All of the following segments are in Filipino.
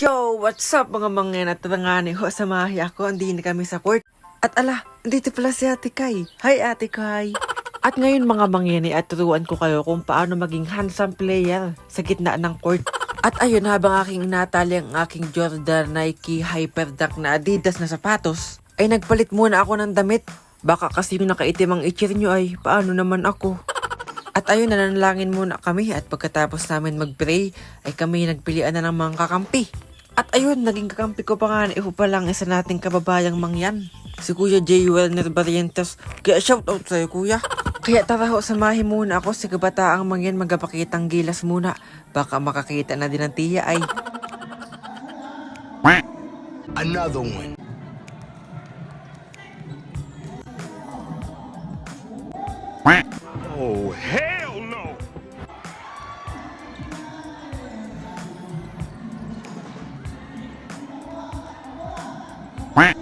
What's up mga mga natatangani ho sa mahi ako, hindi na kami sa court. At ala, dito pala si Ate Kai. Hi Ate Kai. At ngayon mga mangyani at turuan ko kayo kung paano maging handsome player sa gitna ng court. At ayun habang aking natali ang aking Jordan Nike Hyper Dark na Adidas na sapatos, ay nagpalit muna ako ng damit. Baka kasi yung nakaitim ang itchir nyo ay paano naman ako. At ayun, nananalangin muna kami at pagkatapos namin mag-pray ay kami nagpilian na ng mga kakampi. At ayun, naging kakampi ko pa nga na iho pa lang isa nating kababayang mangyan. Si Kuya J. Werner Barrientos. Kaya shoutout sa'yo, Kuya. Kaya tara ho, samahin muna ako si kabataang mangyan magpakitang gilas muna. Baka makakita na din ng tiya ay. Another one. Oh, hell Quack.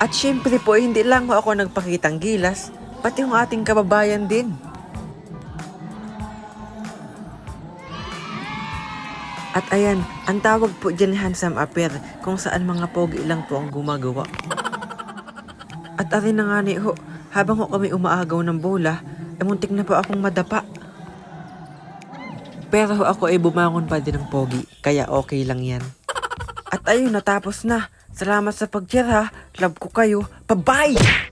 At syempre po, hindi lang ho ako nagpakitang gilas, pati yung ating kababayan din. At ayan, ang tawag po dyan handsome appear kung saan mga pogi lang po ang gumagawa. At arin na nga ni ho, habang ho kami umaagaw ng bola, eh muntik na po akong madapa. Pero ho ako ay bumangon pa din ng pogi, kaya okay lang yan. At ayun, natapos na. Salamat sa pag ha. Love ko kayo. Bye-bye!